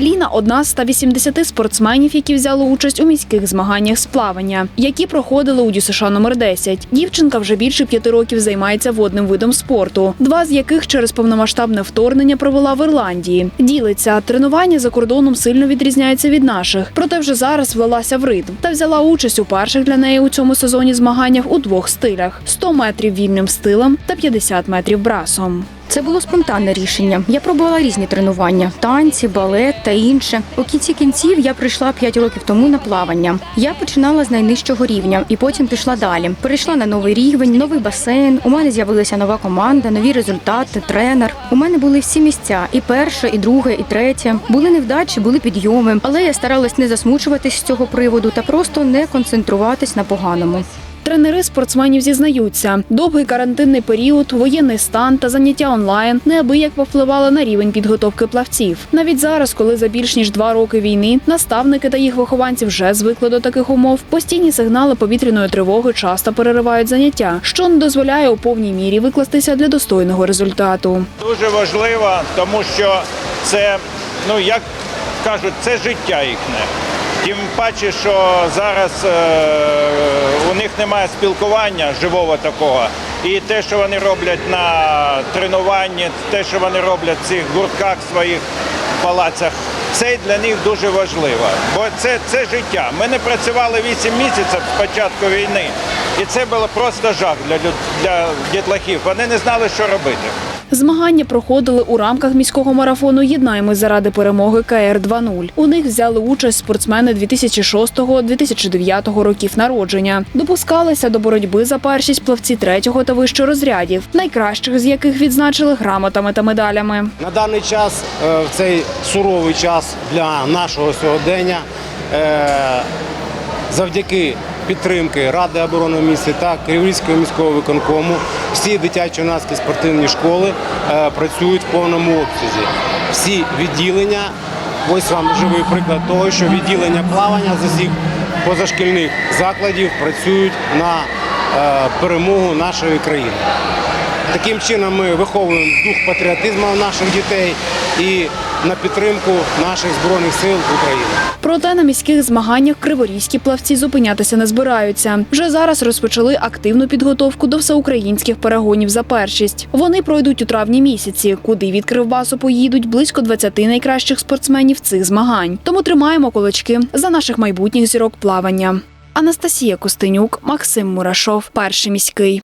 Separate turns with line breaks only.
Аліна одна з 180 спортсменів, які взяли участь у міських змаганнях з плавання, які проходили у ДЮСШ номер 10. Дівчинка вже більше п'яти років займається водним видом спорту, два з яких через повномасштабне вторгнення провела в Ірландії. Ділиться тренування за кордоном сильно відрізняються від наших, проте вже зараз влилася в ритм та взяла участь у перших для неї у цьому сезоні змаганнях у двох стилях: 100 метрів вільним стилем та 50 метрів брасом.
Це було спонтанне рішення. Я пробувала різні тренування: танці, балет та інше. У кінці кінців я прийшла 5 років тому на плавання. Я починала з найнижчого рівня і потім пішла далі. Перейшла на новий рівень, новий басейн. У мене з'явилася нова команда, нові результати, тренер. У мене були всі місця: і перше, і друге, і третє. Були невдачі, були підйоми. Але я старалась не засмучуватись з цього приводу та просто не концентруватись на поганому.
Тренери спортсменів зізнаються, довгий карантинний період, воєнний стан та заняття онлайн неабияк повпливали на рівень підготовки плавців. Навіть зараз, коли за більш ніж два роки війни наставники та їх вихованці вже звикли до таких умов, постійні сигнали повітряної тривоги часто переривають заняття, що не дозволяє у повній мірі викластися для достойного результату.
Дуже важливо, тому що це, ну як кажуть, це життя їхнє. Тим паче, що зараз е, у них немає спілкування живого такого. І те, що вони роблять на тренуванні, те, що вони роблять в цих гуртках своїх палацах, це для них дуже важливо. Бо це, це життя. Ми не працювали 8 місяців з початку війни. І це було просто жах для, для дітлахів. Вони не знали, що робити.
Змагання проходили у рамках міського марафону Єднаємось заради перемоги КР 2.0. У них взяли участь спортсмени 2006-2009 років народження. Допускалися до боротьби за першість плавці третього та вищого розрядів, найкращих з яких відзначили грамотами та медалями.
На даний час, е, в цей суровий час для нашого сьогодення, е, завдяки підтримки Ради оборони міста та Криворізького міського виконкому, всі дитячо-юнацькі спортивні школи е, працюють в повному обсязі. Всі відділення, ось вам живий приклад того, що відділення плавання з усіх позашкільних закладів працюють на е, перемогу нашої країни. Таким чином ми виховуємо дух патріотизму наших дітей і на підтримку наших збройних сил України.
Проте на міських змаганнях криворізькі плавці зупинятися не збираються. Вже зараз розпочали активну підготовку до всеукраїнських перегонів за першість. Вони пройдуть у травні місяці, куди від Кривбасу поїдуть близько 20 найкращих спортсменів цих змагань. Тому тримаємо кулачки за наших майбутніх зірок плавання. Анастасія Костенюк, Максим Мурашов, перший міський.